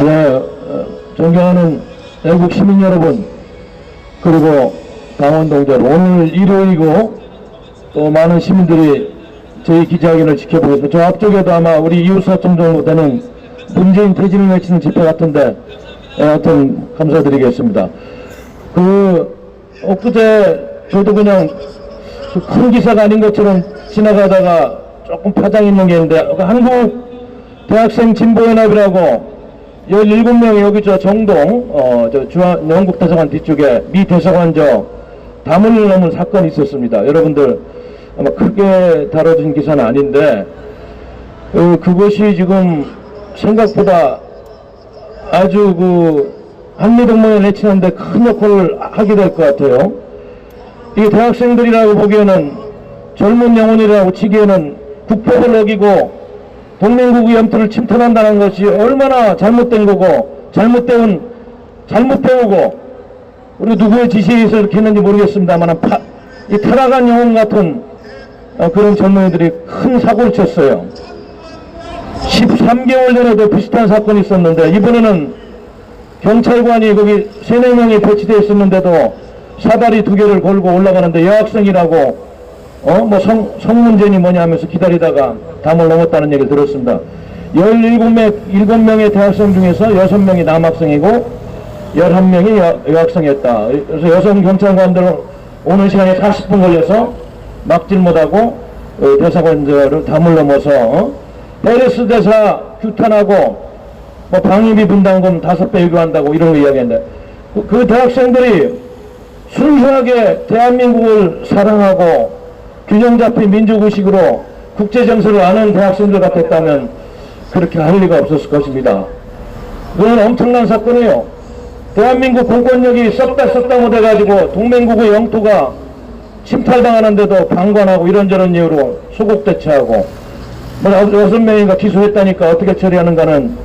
네, 어, 존경하는 애국 시민 여러분, 그리고 강원동자 오늘 일요일이고 또 많은 시민들이 저희 기자회견을 지켜보고 있습니다. 저 앞쪽에도 아마 우리 이웃사촌 정도 되는 문재인 퇴진을 외치는 집회 같은데 예, 하여튼 감사드리겠습니다. 그 엊그제 저도 그냥 그큰 기사가 아닌 것처럼 지나가다가 조금 파장 있는 게 있는데 그 한국 대학생 진보연합이라고 17명이 여기 저 정동 어저 중앙 영국 대사관 뒤쪽에 미 대사관 저 담을 넘은 사건이 있었습니다. 여러분들 아마 크게 다뤄진 기사는 아닌데 어, 그것이 지금 생각보다 아주 그 한미동맹을 해치는데 큰 역할을 하게 될 것 같아요. 이게 대학생들이라고 보기에는 젊은 영혼이라고 치기에는 국법을 어기고 동맹국의 염토를 침탈한다는 것이 얼마나 잘못된 거고 잘못된 잘못 배우고 우리 누구의 지시에 의해서 이렇게 했는지 모르겠습니다만 파, 이 타락한 영혼 같은 어, 그런 젊은이들이 큰 사고를 쳤어요. 13개월 전에도 비슷한 사건이 있었는데 이번에는 경찰관이 거기 세네 명이 배치되어 있었는데도 사다리 두 개를 걸고 올라가는데 여학생이라고 어 뭐 성 성문제니 뭐냐 하면서 기다리다가 담을 넘었다는 얘기를 들었습니다. 17명 7명의 대학생 중에서 6명이 남학생이고 11명이 여, 여학생이었다. 그래서 여성 경찰관들 오는 시간에 40분 걸려서 막질 못하고 어, 대사관들을 담을 넘어서 어? 페레스 대사 규탄하고 뭐 방위비 분담금 다섯 배 요구한다고 이런 거 이야기했는데 그, 그 대학생들이 순수하게 대한민국을 사랑하고 균형 잡힌 민족의식으로 국제정세를 아는 대학생들 같았다면 그렇게 할 리가 없었을 것입니다. 그건 엄청난 사건이에요. 대한민국 공권력이 썩다 썩다 못해가지고 동맹국의 영토가 침탈당하는데도 방관하고 이런저런 이유로 소국 대처하고 뭐 여섯 명인가 기소했다니까 어떻게 처리하는가는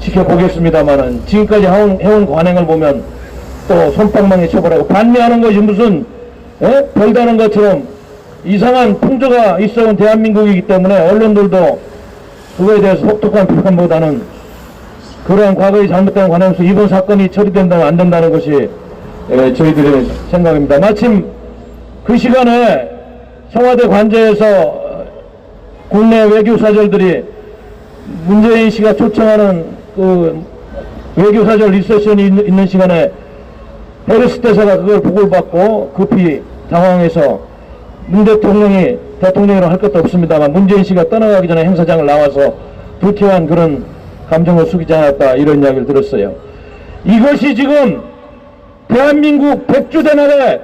지켜보겠습니다만은 지금까지 해온, 해온 관행을 보면 또 손방망이 처벌하고 반미하는 것이 무슨 에? 별다른 것처럼 이상한 풍조가 있어온 대한민국이기 때문에 언론들도 그거에 대해서 혹독한 비판보다는 그러한 과거의 잘못된 관행에서 이번 사건이 처리된다면 안 된다는 것이 에, 저희들의 생각입니다. 마침 그 시간에 청와대 관저에서 국내 외교사절들이 문재인 씨가 초청하는 그 외교사절 리셉션이 있는, 시간에 헤르스 대사가 그걸 보고를 받고 급히 당황해서 문 대통령이 대통령이라고 할 것도 없습니다만 문재인 씨가 떠나가기 전에 행사장을 나와서 불쾌한 그런 감정을 숙이지 않았다 이런 이야기를 들었어요. 이것이 지금 대한민국 백주대날에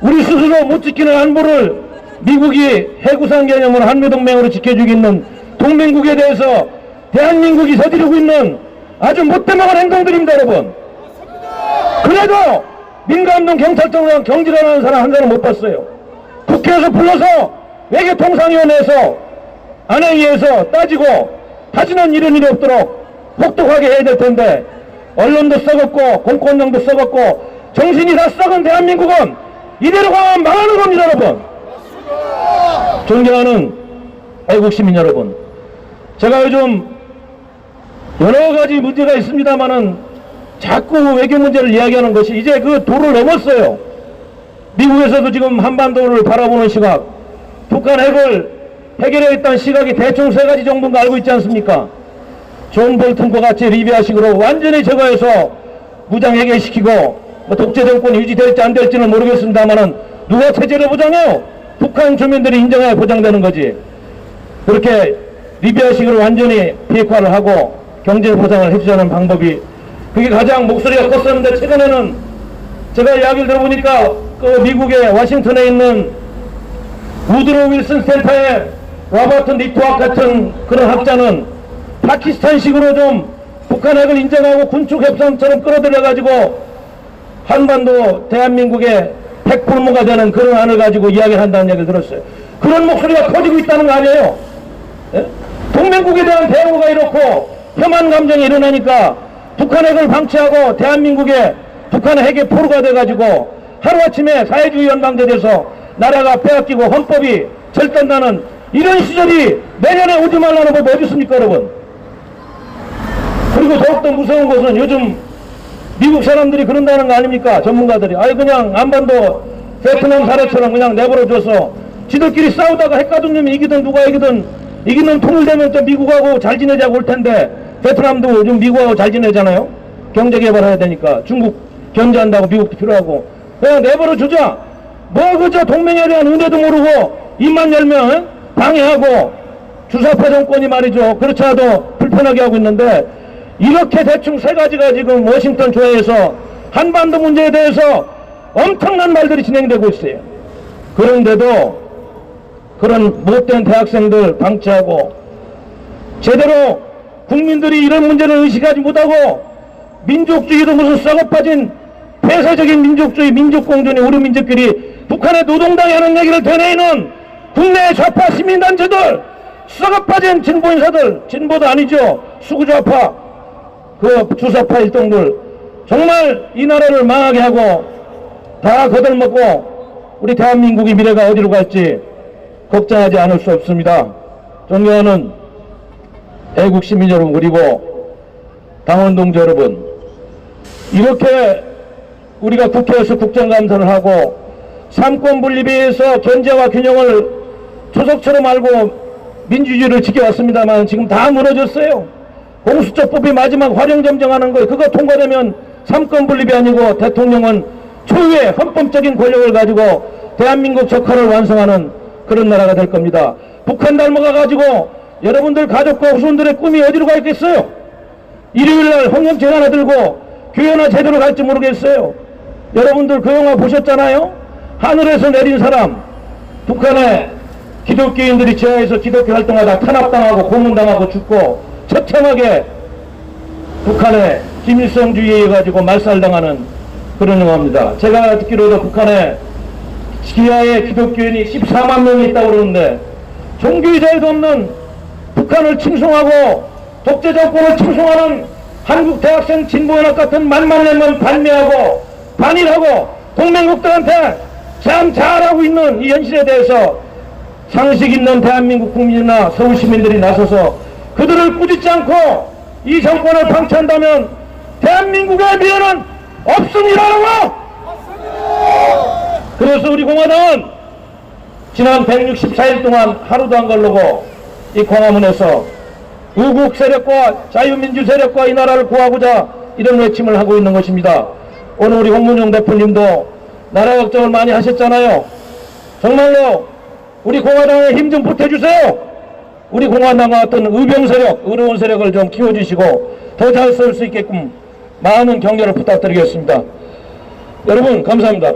우리 스스로 못 지키는 안보를 미국이 해구상 개념으로 한미동맹으로 지켜주고 있는 동맹국에 대해서 대한민국이 저지르고 있는 아주 못되먹은 행동들입니다 여러분 그래도 민감동 경찰청장 경질하는 사람 한 사람 못 봤어요 국회에서 불러서 외교통상위원회에서 안에 의해서 따지고 다시는 이런 일이 없도록 혹독하게 해야 될 텐데 언론도 썩었고 공권력도 썩었고 정신이 다 썩은 대한민국은 이대로 가면 망하는 겁니다 여러분 존경하는 애국 시민 여러분 제가 요즘 여러 가지 문제가 있습니다만은 자꾸 외교 문제를 이야기하는 것이 이제 그 도를 넘었어요. 미국에서도 지금 한반도를 바라보는 시각, 북한 핵을 해결해야겠다는 시각이 대충 세 가지 정도인가 알고 있지 않습니까? 존 볼튼과 같이 리비아식으로 완전히 제거해서 무장 해결시키고 뭐 독재 정권이 유지될지 안 될지는 모르겠습니다만은 누가 체제를 보장해요? 북한 주민들이 인정해야 보장되는 거지. 그렇게 리비아식으로 완전히 비핵화를 하고 경제 보장을 해주자는 방법이 그게 가장 목소리가 컸었는데 최근에는 제가 이야기를 들어보니까 그 미국의 워싱턴에 있는 우드로 윌슨 센터의 로버트 니트왁 같은 그런 학자는 파키스탄식으로 좀 북한 핵을 인정하고 군축 협상처럼 끌어들여 가지고 한반도 대한민국의 핵불무가 되는 그런 안을 가지고 이야기를 한다는 얘기를 들었어요. 그런 목소리가 커지고 있다는 거 아니에요? 예? 동맹국에 대한 대우가 이렇고 혐한 감정이 일어나니까 북한 핵을 방치하고 대한민국의 북한 핵의 포로가 돼가지고 하루아침에 사회주의 연방제 돼서 나라가 빼앗기고 헌법이 절단나는 이런 시절이 내년에 오지 말라는 법 어디 있습니까 여러분? 그리고 더욱더 무서운 것은 요즘 미국 사람들이 그런다는 거 아닙니까? 전문가들이. 아니, 그냥 안반도 베트남 사례처럼 그냥 내버려줘서 지들끼리 싸우다가 핵가족님이 이기든 누가 이기든 이기는 통일되면 또 미국하고 잘 지내자고 올 텐데 베트남도 요즘 미국하고 잘 지내잖아요. 경제 개발해야 되니까 중국 견제한다고 미국도 필요하고 그냥 내버려 주자. 뭐 그저 동맹에 대한 은혜도 모르고 입만 열면 방해하고 주사파 정권이 말이죠. 그렇지 않아도 불편하게 하고 있는데 이렇게 대충 세 가지가 지금 워싱턴 조회에서 한반도 문제에 대해서 엄청난 말들이 진행되고 있어요. 그런데도 그런 못된 대학생들 방치하고 제대로 국민들이 이런 문제를 의식하지 못하고 민족주의도 무슨 썩어빠진 폐쇄적인 민족주의 민족공존이 우리 민족끼리 북한의 노동당이 하는 얘기를 되뇌이는 국내 좌파 시민단체들 썩어빠진 진보 인사들 진보도 아니죠 수구좌파 그 주사파 일동들 정말 이 나라를 망하게 하고 다 거들먹고 우리 대한민국의 미래가 어디로 갈지 걱정하지 않을 수 없습니다. 존경하는 애국 시민 여러분 그리고 당원 동지 여러분 이렇게 우리가 국회에서 국정감사를 하고 삼권 분립에서 견제와 균형을 초석처럼 알고 민주주의를 지켜왔습니다만 지금 다 무너졌어요. 공수처법이 마지막 활용점정하는 거예요. 그거 통과되면 삼권 분립이 아니고 대통령은 초유의 헌법적인 권력을 가지고 대한민국 적화를 완성하는 그런 나라가 될 겁니다. 북한 닮아가 가지고 여러분들 가족과 후손들의 꿈이 어디로 가 있겠어요? 일요일날 홍영채 하나 들고 교회나 제대로 갈지 모르겠어요. 여러분들 그 영화 보셨잖아요? 하늘에서 내린 사람 북한의 기독교인들이 지하에서 기독교 활동하다 탄압당하고 고문당하고 죽고 처참하게 북한의 김일성주의에 가지고 말살당하는 그런 영화입니다. 제가 듣기로도 북한에 지하에 기독교인이 14만 명이 있다고 그러는데 종교의 자유도 없는 북한을 칭송하고 독재 정권을 칭송하는 한국 대학생 진보연합 같은 만만내만 반미하고 반일하고 동맹국들한테 참 잘하고 있는 이 현실에 대해서 상식 있는 대한민국 국민이나 서울 시민들이 나서서 그들을 꾸짖지 않고 이 정권을 방치한다면 대한민국의 미래는 없습니다라고! 그래서 우리 공화당은 지난 164일 동안 하루도 안 걸르고 이 광화문에서 우국 세력과 자유민주 세력과 이 나라를 구하고자 이런 외침을 하고 있는 것입니다. 오늘 우리 홍문용 대표님도 나라 걱정을 많이 하셨잖아요. 정말로 우리 공화당에 힘 좀 보태주세요. 우리 공화당과 같은 의병 세력, 의료원 세력을 좀 키워주시고 더 잘 쓸 수 있게끔 많은 격려를 부탁드리겠습니다. 여러분 감사합니다.